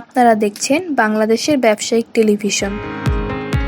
আপনারা দেখছেন বাংলাদেশের ব্যবসায়িক টেলিভিশন।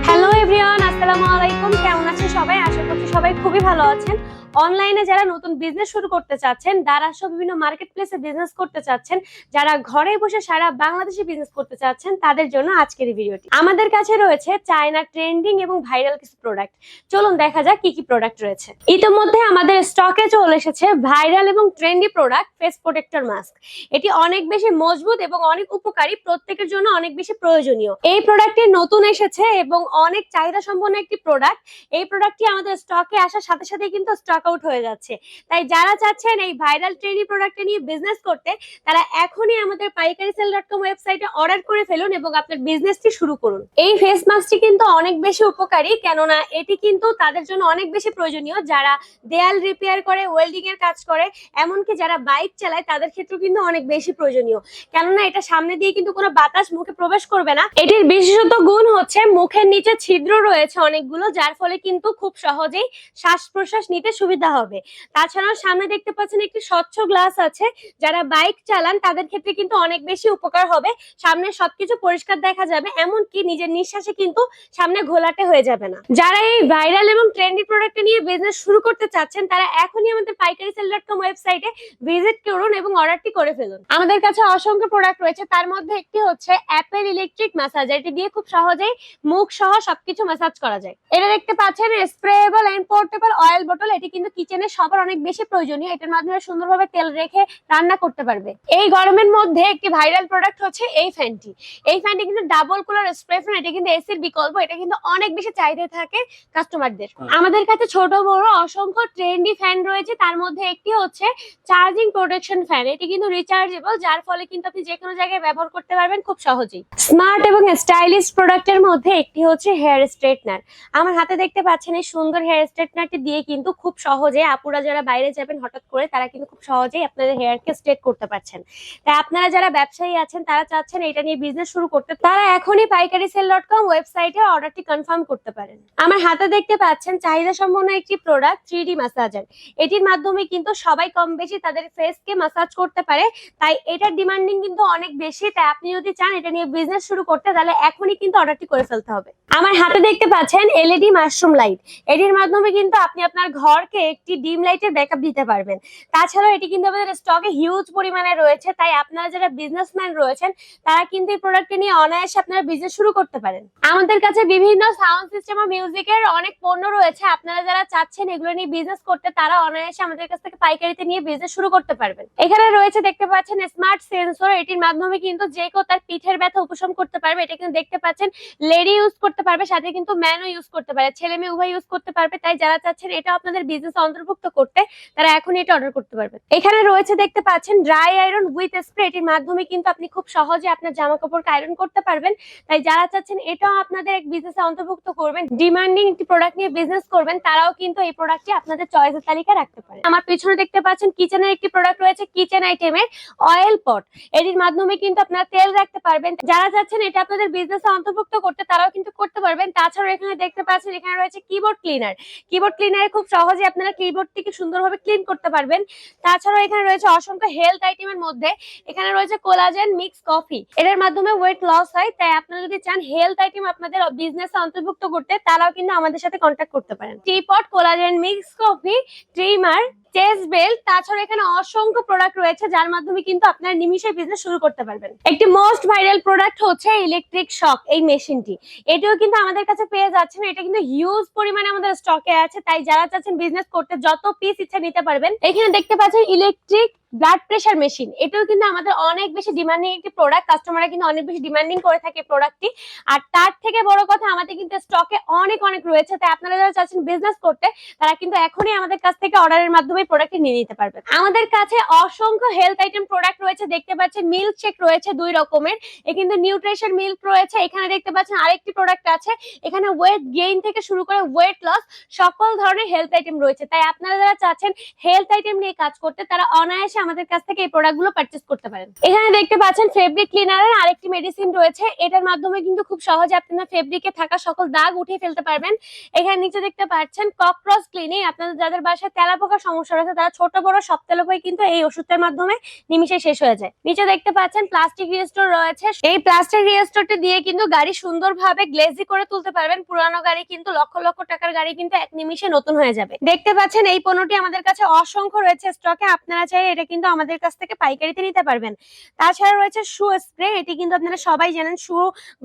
হ্যালো এভরিওয়ান, আসসালামু আলাইকুম। কেমন আছেন সবাই? আশা করছি সবাই খুবই ভালো আছেন। অনলাইনে যারা নতুন বিজনেস শুরু করতে চাচ্ছেন যারা সব বিভিন্ন মার্কেট প্লেসে বিজনেস করতে চাচ্ছেন, যারা ঘরে বসে সারা বাংলাদেশে বিজনেস করতে চাচ্ছেন, তাদের জন্য আজকের এই ভিডিওটি। আমাদের কাছে রয়েছে চায়না ট্রেন্ডিং এবং ভাইরাল কিছু প্রোডাক্ট চলুন দেখা যাক কি কি প্রোডাক্ট রয়েছে। ইতিমধ্যে আমাদের স্টকে চলে এসেছে ভাইরাল এবং trendy product face protector mask এটি অনেক বেশি মজবুত এবং অনেক উপকারী, প্রত্যেকের জন্য অনেক বেশি প্রয়োজনীয়। এই প্রোডাক্টটি নতুন এসেছে এবং অনেক চাহিদা সম্পন্ন একটি প্রোডাক্ট এই প্রোডাক্টটি আমাদের স্টকে আসার সাথে সাথে কিন্তু স্টক আউট হয়ে যাচ্ছে। তাই যারা চাচ্ছেন এই ভাইরাল ট্রেনি প্রোডাক্টটা নিয়ে বিজনেস করতে, তারা এখনই আমাদের পাইকারি সেল ডট কম ওয়েবসাইটে অর্ডার করে ফেলুন এবং আপনার বিজনেসটি শুরু করুন। এই ফেস মাস্কটি কিন্তু অনেক বেশি উপকারী, কেননা এটি কিন্তু তাদের জন্য অনেক বেশি প্রয়োজনীয়। যারা দেয়াল রিপেয়ার করে ওয়েল্ডিং এর কাজ করে, এমনকি যারা বাইক চালায়, তাদের ক্ষেত্রেও কিন্তু অনেক বেশি প্রয়োজনীয়। কেননা এটা সামনে দিয়ে কিন্তু কোনো বাতাস মুখে প্রবেশ করবে না। এটির বিশেষত গুণ হচ্ছে মুখের নিচে ছিদ্র রয়েছে অনেকগুলো, যার ফলে কিন্তু খুব সহজেই শ্বাস প্রশ্বাস নিতে সুবিধা হবে। তাছাড়াও সামনে দেখতে পাচ্ছেন একটি স্বচ্ছ গ্লাস আছে। যারা বাইক চালান, তাদের ক্ষেত্রে কিন্তু অনেক বেশি উপকার হবে। সামনে সবকিছু পরিষ্কার দেখা যাবে, এমনকি নিজের নিঃশ্বাসে কিন্তু সামনে ঘোলাটে হয়ে যাবে না। যারা এই ভাইরাল এবং ট্রেন্ডি প্রোডাক্ট নিয়ে বিজনেস শুরু করতে চাচ্ছেন, তারা এখনই আমাদের পাইকারি সেল ডট কম ওয়েবসাইটে ভিজিট করুন এবং অর্ডারটি করে ফেলুন। আমাদের কাছে অসংখ্য প্রোডাক্ট রয়েছে, তার মধ্যে একটি হচ্ছে অ্যাপেল ইলেকট্রিক ম্যাসাজ এটি দিয়ে খুব সহজেই মুখ সহ সবকিছু ম্যাসাজ করা যায়। এটা দেখতে পাচ্ছেন স্প্রেবল এন্ড পোর্টেবল অয়েল বোতল এটি কিন্তু কিচেনে সবার অনেক বেশি প্রয়োজনীয়, এটার মাধ্যমে সুন্দরভাবে তেল রেখে রান্না করতে পারবে। এই গরমের মধ্যে একটি ভাইরাল প্রোডাক্ট হচ্ছে এই ফ্যানটি। এই ফ্যানটি কিন্তু ডাবল কুলার স্প্রে ফ্যান এটা কিন্তু এসির বিকল্প এটা কিন্তু অনেক বেশি চাহিদা থাকে কাস্টমারদের আমাদের কাছে ছোট বড় অসংখ্য ট্রেন্ডি ফ্যান রয়েছে তার মধ্যে একটি হচ্ছে চার্জিং প্রোটেকশন ফ্যান এটি কিন্তু রিচার্জেবল যার ফলে কিন্তু আপনি যে কোনো জায়গায় ব্যবহার করতে পারবেন খুব সহজেই। স্মার্ট এবং স্টাইলিশ প্রোডাক্টের মধ্যে একটি হচ্ছে হেয়ার স্ট্রেটনার আমার হাতে দেখতে পাচ্ছেন এই সুন্দর হেয়ার স্ট্রেটনারটি দিয়ে কিন্তু খুব সহজে আপুরা যারা বাইরে যাবেন হঠাৎ করে তারা কিন্তু খুব সহজেই আপনাদের হেয়ারকে স্ট্রেট করতে পারছেন। তাই আপনারা যারা ব্যবসায়ী আছেন তারা চাচ্ছেন এটা নিয়ে বিজনেস শুরু করতে তারা এখনই পাইকারি সেল ডট কম ওয়েবসাইটে অর্ডারটি কনফার্ম করতে পারেন। আমার হাতে দেখতে পাচ্ছেন চাহিদা সম্পন্ন একটি প্রোডাক্ট থ্রি ডি ম্যাসাজার এটির মাধ্যমে কিন্তু সবাই কম বেশি তাদের ফেসকে ম্যাসাজ করতে পারে। তাই এটার ডিমান্ডিং কিন্তু অনেক বেশি। তাই আপনি যদি চান এটা নিয়ে বিজনেস শুরু করতে, তাহলে এখনই কিন্তু অর্ডারটি করে ফেলতে হবে। আমার হাতে দেখতে পাচ্ছেন এলইডি মাশরুম লাইট এটির মাধ্যমে কিন্তু আপনি আপনার ঘরকে একটি ডিম লাইটের ব্যাকআপ দিতে পারবেন। তাছাড়াও এটি কিন্তু আমাদের স্টকে হিউজ পরিমাণে রয়েছে। তাই আপনারা যারা বিজনেসম্যান রয়েছেন, তারা কিন্তু এই প্রোডাক্টটি নিয়ে অনায়াসে আপনারা বিজনেস শুরু করতে পারেন। আমাদের কাছে বিভিন্ন সাউন্ড সিস্টেম ও মিউজিকের অনেক পণ্য রয়েছে। আপনারা যারা চাচ্ছেন এগুলো নিয়ে বিজনেস করতে, তারা অনায়াসে আমাদের কাছ থেকে পাইকারিতে নিয়ে বিজনেস শুরু করতে পারবেন। এখানে রয়েছে দেখতে পাচ্ছেন স্মার্ট সেন্সর এটির মাধ্যমে কিন্তু যে কেউ তার পিঠের ব্যথা উপশম করতে পারবে। এটা কিন্তু দেখতে পাচ্ছেন লেডি ইউজ করতে পারবে, সাথে কিন্তু ম্যানও ইউজ করতে পারে। ছেলে মেয়ে উভয় ইউজ করতে পারবে। তাই যারা চাচ্ছেন এটা আপনাদের বিজনেস অন্তর্ভুক্ত করতে, তারা এখন এটা অর্ডার করতে পারবেন। এখানে রয়েছে দেখতে পাচ্ছেন ড্রাই আয়রন উইথ স্প্রে এটির মাধ্যমে কিন্তু আপনি খুব সহজে আপনার জামা কাপড়কে আয়রন করতে পারবেন। তাই যারা চাচ্ছেন এটাও আপনাদের এক বিজনেসে অন্তর্ভুক্ত করবেন ডিমান্ডিং একটি প্রোডাক্ট নিয়ে বিজনেস করবেন, তারাও কিন্তু এই প্রোডাক্টটি আপনাদের চয়েসের তালিকা রাখতে পারেন। আমার পিছনে দেখতে পাচ্ছেন কিচেনের একটি প্রোডাক্ট রয়েছে কিচেন আইটেমের অয়েল পট এটির মাধ্যমে কিন্তু আপনারা তেল রাখতে পারবেন। যারা চাচ্ছেন এটা আপনাদের বিজনেসে অন্তর্ভুক্ত করতে, তারাও কিন্তু করতে পারবেন। তাছাড়াও এখানে দেখতে পাচ্ছেন এখানে রয়েছে কিবোর্ড ক্লিনার কিবোর্ড ক্লিনারে খুব সহজে আপনারা কিবোর্ডটিকে সুন্দরভাবে ক্লিন করতে পারবেন। তাছাড়াও এখানে রয়েছে অসংখ্য হেলথ আইটেমের মধ্যে। এখানে রয়েছে কোলাজেন মিক্স কফি এটার মাধ্যমে ওয়েট লস হয়, তাই আপনারা যদি চান হেলথ আইটেম আপনাদের বিজনেস অন্তর্ভুক্ত করতে, তারাও কিন্তু আমাদের সাথে কন্ট্যাক্ট করতে পারেন। Teapot collagen mix coffee trimmer chess belt তাছাড়া এখানে অসংখ্য প্রোডাক্ট রয়েছে, যার মাধ্যমে কিন্তু আপনারা নিমিশে বিজনেস শুরু করতে পারবেন। একটি মোস্ট ভাইরাল প্রোডাক্ট হচ্ছে ইলেকট্রিক শক এই মেশিনটি। এটিও কিন্তু আমাদের কাছে পেয়ে যাচ্ছেন, এটা কিন্তু হিউজ পরিমাণে আমাদের স্টকে আছে, তাই যারা চাচ্ছেন বিজনেস করতে যত পিস ইচ্ছা নিতে পারবেন, এখানে দেখতে পাচ্ছেন ইলেকট্রিক ব্লাড প্রেশার মেশিন এটাও কিন্তু আমাদের অনেক বেশি ডিমান্ডিং একটি প্রোডাক্ট কাস্টমাররা কিন্তু অনেক বেশি ডিমান্ডিং করে থাকে প্রোডাক্টটি আর তার থেকে বড় কথা, আমাদের কিন্তু স্টকে অনেক অনেক রয়েছে, তাই আপনারা যারা চাচ্ছেন বিজনেস করতে, তারা কিন্তু এখনই আমাদের কাছ থেকে অর্ডারের মাধ্যমে প্রোডাক্টটি নিয়ে নিতে পারবেন আমাদের কাছে অসংখ্য হেলথ আইটেম প্রোডাক্ট রয়েছে, দেখতে পাচ্ছেন মিল্ক শেক রয়েছে দুই রকমের। এ কিন্তু নিউট্রিশন মিল্ক রয়েছে, এখানে দেখতে পাচ্ছেন আরেকটি প্রোডাক্ট আছে। এখানে ওয়েট গেইন থেকে শুরু করে ওয়েট লস সকল ধরনের হেলথ আইটেম রয়েছে। তাই আপনারা যারা চাচ্ছেন হেলথ আইটেম নিয়ে কাজ করতে, তারা অনায়াসে আমাদের কাছ থেকে এই প্রোডাক্টগুলো পারচেস করতে পারেন। এখানে দেখতে পাচ্ছেন ফেব্রিক ক্লিনারের আরেকটি মেডিসিন রয়েছে। এটার মাধ্যমে কিন্তু খুব সহজে আপনারা ফেব্রিকে থাকা সকল দাগ উঠিয়ে ফেলতে পারবেন। এখানে নিচে দেখতে পাচ্ছেন ককরোচ ক্লিনিং আপনাদের যাদের বাসায় তেলাপোকার সমস্যা রয়েছে তারা ছোট বড় সব তেলাপোকা কিন্তু এই ওষুধের মাধ্যমে নিমিশে শেষ হয়ে যায়। নিচে দেখতে পাচ্ছেন প্লাস্টিক রিস্টোর রয়েছে। এই প্লাস্টিক রিস্টোরটি দিয়ে কিন্তু গাড়ি সুন্দরভাবে গ্লেজি করে তুলতে পারবেন। পুরানো গাড়ি কিন্তু লক্ষ লক্ষ টাকার গাড়ি কিন্তু এক নিমিষে নতুন হয়ে যাবে। দেখতে পাচ্ছেন এই পণ্যটি আমাদের কাছে অসংখ্য রয়েছে স্টকে আপনারা চাইলে এটা কিন্তু আমাদের কাছ থেকে পাইকারিতে নিতে পারবেন। তাছাড়া রয়েছে শু স্প্রে এটি কিন্তু আপনারা সবাই জানেন, শু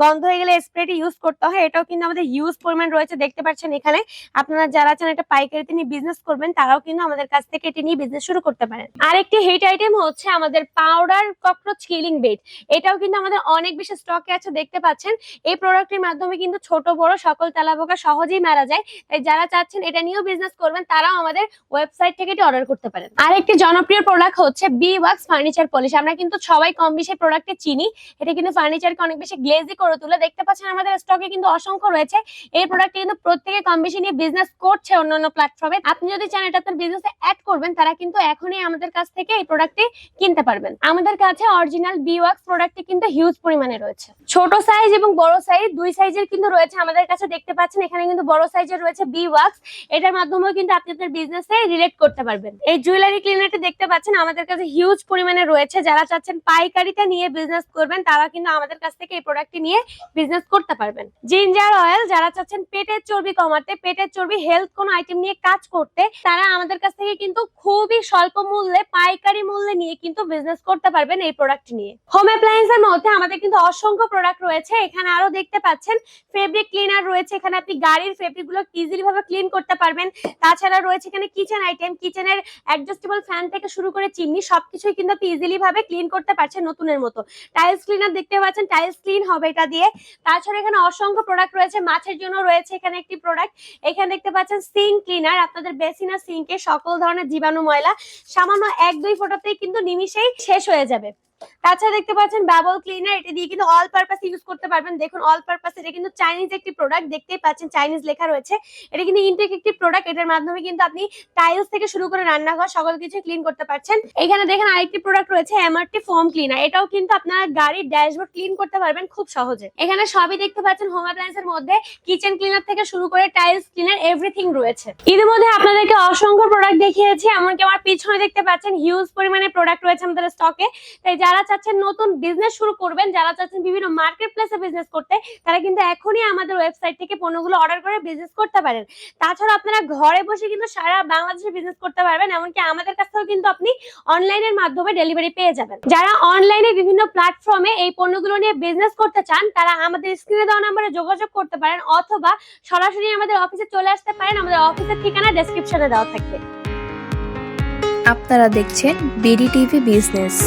গন্ধ হয়ে গেলে স্প্রেটি ইউজ করতে হয়। এটাও কিন্তু আমাদের ইউজ পরিমাণ রয়েছে। দেখতে পাচ্ছেন এখানে। আপনারা যারা চান এটা পাইকারিতে নিয়ে বিজনেস করবেন, তারাও কিন্তু আমাদের কাছ থেকে এটি নিয়ে বিজনেস শুরু করতে পারেন। আরেকটি হিট আইটেম হচ্ছে আমাদের পাউডার ককরোচ কিলিং বেড এটাও কিন্তু আমাদের অনেক বেশি স্টকে আছে, দেখতে পাচ্ছেন। এই প্রোডাক্টের মাধ্যমে কিন্তু ছোট, বড়, সকল তেলাপোকা সহজেই মারা যায়। তাই যারা চাচ্ছেন এটা নিয়েও বিজনেস করবেন, তারাও আমাদের ওয়েবসাইট থেকে এটি অর্ডার করতে পারেন। আরেকটি জনপ্রিয় প্রোডাক্ট হচ্ছে বি ওয়াক্স ফার্নিচার পলিশ আমরা কিন্তু সবাই কম বেশি প্রোডাক্টে চিনি। এটা কিন্তু ফার্নিচারকে অনেক বেশি গ্লেজি করে তুলে। দেখতে পাচ্ছেন আমাদের স্টকে কিন্তু অসংখ্য রয়েছে। এই প্রোডাক্ট কিন্তু প্রত্যেকে কম বেশি নিয়ে বিজনেস করছে অন্যান্য প্ল্যাটফর্মে আপনি যদি চান এটা আপনার বিজনেসে অ্যাড করবেন, তারা কিন্তু এখনই আমাদের কাছ থেকে এই প্রোডাক্টটি কিনতে পারবেন। আমাদের কাছে অরিজিনাল বি ওয়াক্স প্রোডাক্টটি কিন্তু হিউজ পরিমাণে রয়েছে। ছোট সাইজ এবং বড় সাইজ দুই সাইজের কিন্তু রয়েছে আমাদের কাছে, দেখতে পাচ্ছেন এখানে কিন্তু বড় সাইজের রয়েছে বি ওয়াক্স এটার মাধ্যমেও কিন্তু আপনি আপনার বিজনেসে রিলেট করতে পারবেন। এই জুয়েলারি ক্লিনারটি দেখতে পাচ্ছেন, আমাদের কাছে হিউজ পরিমাণে রয়েছে। যারা চাচ্ছেন পাইকারিতে নিয়ে বিজনেস করবেন, তারা কিন্তু আমাদের কাছ থেকে এই প্রোডাক্টটি নিয়ে বিজনেস করতে পারবেন। জিঞ্জার অয়েল যারা চাচ্ছেন পেটের চর্বি কমাতে, পেটের চর্বি হেলথ কোন আইটেম নিয়ে কাজ করতে, তারা আমাদের কাছ থেকে কিন্তু খুবই স্বল্প মূল্যে, পাইকারি মূল্যে নিয়ে কিন্তু বিজনেস করতে পারবেন এই প্রোডাক্ট নিয়ে। হোম অ্যাপ্লায়েন্সের মধ্যে আমাদের কিন্তু অসংখ্য প্রোডাক্ট রয়েছে। এখানে আরও দেখতে পাচ্ছেন ফেব্রিক ক্লিনার রয়েছে। এখানে আপনি গাড়ির ফেব্রিকগুলো ইজিলি ভাবে ক্লিন করতে পারবেন। তাছাড়া রয়েছে এখানে কিচেন আইটেম কিচেনের অ্যাডজাস্টেবল ফ্যান থেকে শুরু করে চিমনি, সবকিছুই কিন্তু আপনি ইজিলি ভাবে ক্লিন করতে পারছেন নতুনের মতো। টাইলস ক্লিনার দেখতে পাচ্ছেন টাইলস ক্লিন হবে এটা দিয়ে। তাছাড়া এখানে অসংখ্য প্রোডাক্ট রয়েছে, মাছের জন্য রয়েছে এখানে একটি প্রোডাক্ট এখানে দেখতে পাচ্ছেন সিঙ্ক ক্লিনার আপনাদের বেসিনা সিঙ্কে সকল ধরনের জীবাণু ময়লা সামান্য এক দুই ফোটাতেই কিন্তু নিমিশেই শেষ হয়ে যাবে। তাছাড়া দেখতে পাচ্ছেন বাবল ক্লিনার এটা দিয়ে কিন্তু অল পারপাস ইউজ করতে পারবেন। দেখুন অল পারপাস এটা কিন্তু চাইনিজ একটি প্রোডাক্ট দেখতেই পাচ্ছেন চাইনিজ লেখা রয়েছে। এটা কিন্তু ইনটেক একটি প্রোডাক্ট এটার মাধ্যমে কিন্তু আপনি টাইলস থেকে শুরু করে রান্নাঘর, সকল কিছু ক্লিন করতে পারছেন। এখানে দেখেন আরেকটি প্রোডাক্ট রয়েছে এমআরটি ফোম ক্লিনার এটাও কিন্তু আপনারা গাড়ির ড্যাশবোর্ড ক্লিন করতে পারবেন খুব সহজে। এখানে সবই দেখতে পাচ্ছেন হোম অ্যাপ্লায়েন্সের মধ্যে কিচেন ক্লিনার থেকে শুরু করে টাইলস ক্লিনার এভরিথিং রয়েছে। ইতিমধ্যে আপনাদেরকে অসংখ্য প্রোডাক্ট দেখিয়েছি, এমনকি আমার পিছনে দেখতে পাচ্ছেন হিউজ পরিমাণে প্রোডাক্ট রয়েছে আমাদের স্টকে তাই যারা চাচ্ছেন নতুন বিজনেস শুরু করবেন, যারা চাচ্ছেন বিভিন্ন মার্কেট প্লেসে বিজনেস করতে, তারা কিন্তু এখনই আমাদের ওয়েবসাইট থেকে পণ্যগুলো অর্ডার করে বিজনেস করতে পারেন। তাছাড়া আপনারা ঘরে বসে কিন্তু সারা বাংলাদেশে বিজনেস করতে পারবেন, এমনকি আমাদের কাছ থেকেও কিন্তু আপনি অনলাইনের মাধ্যমে ডেলিভারি পেয়ে যাবেন। যারা অনলাইনে বিভিন্ন প্ল্যাটফর্মে এই পণ্যগুলো নিয়ে বিজনেস করতে চান, তারা আমাদের স্ক্রিনে দেওয়া নাম্বারে যোগাযোগ করতে পারেন, অথবা সরাসরি আমাদের অফিসে চলে আসতে পারেন, আমাদের অফিসের ঠিকানা ডেসক্রিপশনে দেওয়া থাকবে। আপনারা দেখছেন বিডি টিভি বিজনেস